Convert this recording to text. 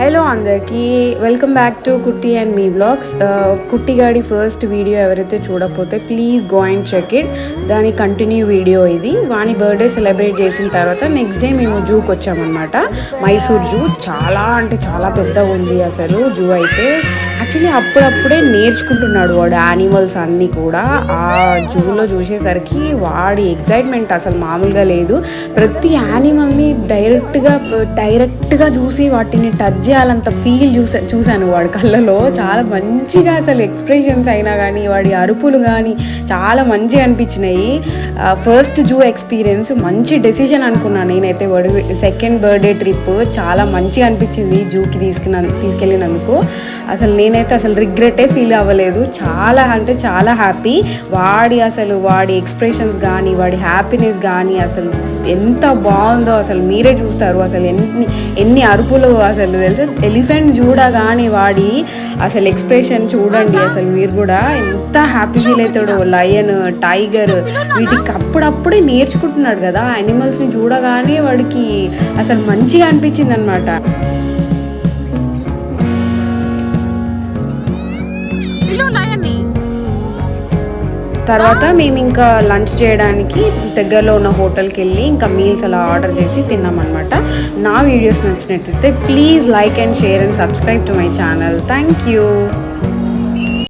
Hello అందరికీ welcome back to Kutti and me blogs కుట్టిగాడి first video ఎవరైతే చూడకపోతే please go and check it దాని continue video ఇది. Vani birthday celebrate చేసిన తర్వాత నెక్స్ట్ డే మేము జూకి వచ్చామన్నమాట. మైసూర్ జూ చాలా అంటే చాలా పెద్దగా ఉంది అసలు జూ అయితే. యాక్చువల్లీ అప్పుడప్పుడే నేర్చుకుంటున్నాడు వాడు యానిమల్స్ అన్నీ కూడా. ఆ జూలో చూసేసరికి వాడి ఎగ్జైట్మెంట్ అసలు మామూలుగా లేదు. ప్రతి యానిమల్ని డైరెక్ట్గా డైరెక్ట్గా చూసి వాటిని టచ్ చేయాలంత ఫీల్ చూసా చూశాను వాడి కళ్ళలో. చాలా మంచిగా అసలు ఎక్స్ప్రెషన్స్ అయినా కానీ వాడి అరుపులు కానీ చాలా మంచిగా అనిపించినాయి. ఫస్ట్ జూ ఎక్స్పీరియన్స్ మంచి డెసిషన్ అనుకున్నాను నేనైతే వాడి. సెకండ్ బర్త్డే ట్రిప్ చాలా మంచిగా అనిపించింది జూకి తీసుకున్న తీసుకెళ్ళినందుకు. అసలు నేనైతే అసలు రిగ్రెటే ఫీల్ అవ్వలేదు. చాలా అంటే చాలా హ్యాపీ వాడి అసలు వాడి ఎక్స్ప్రెషన్స్ కానీ వాడి హ్యాపీనెస్ కానీ అసలు ఎంత బాగుందో అసలు మీరే చూస్తారు. అసలు ఎన్ని ఎన్ని అరుపులు అసలు తెలుసు? ఎలిఫెంట్ చూడగానే వాడి అసలు ఎక్స్ప్రెషన్ చూడండి అసలు మీరు కూడా ఎంత హ్యాపీ ఫీల్ అవుతాడో. లయన్ టైగర్ వీటికి అప్పుడప్పుడే నేర్చుకుంటున్నాడు కదా యానిమల్స్ని చూడగానే వాడికి అసలు మంచిగా అనిపించింది అనమాట తర్వాత మేము ఇంకా లంచ్ చేయడానికి దగ్గరలో ఉన్న హోటల్కి వెళ్ళి ఇంకా మీల్స్ అలా ఆర్డర్ చేసి తిన్నామన్నమాట. నా వీడియోస్ నచ్చినట్లయితే please like and share and subscribe to my channel. Thank you.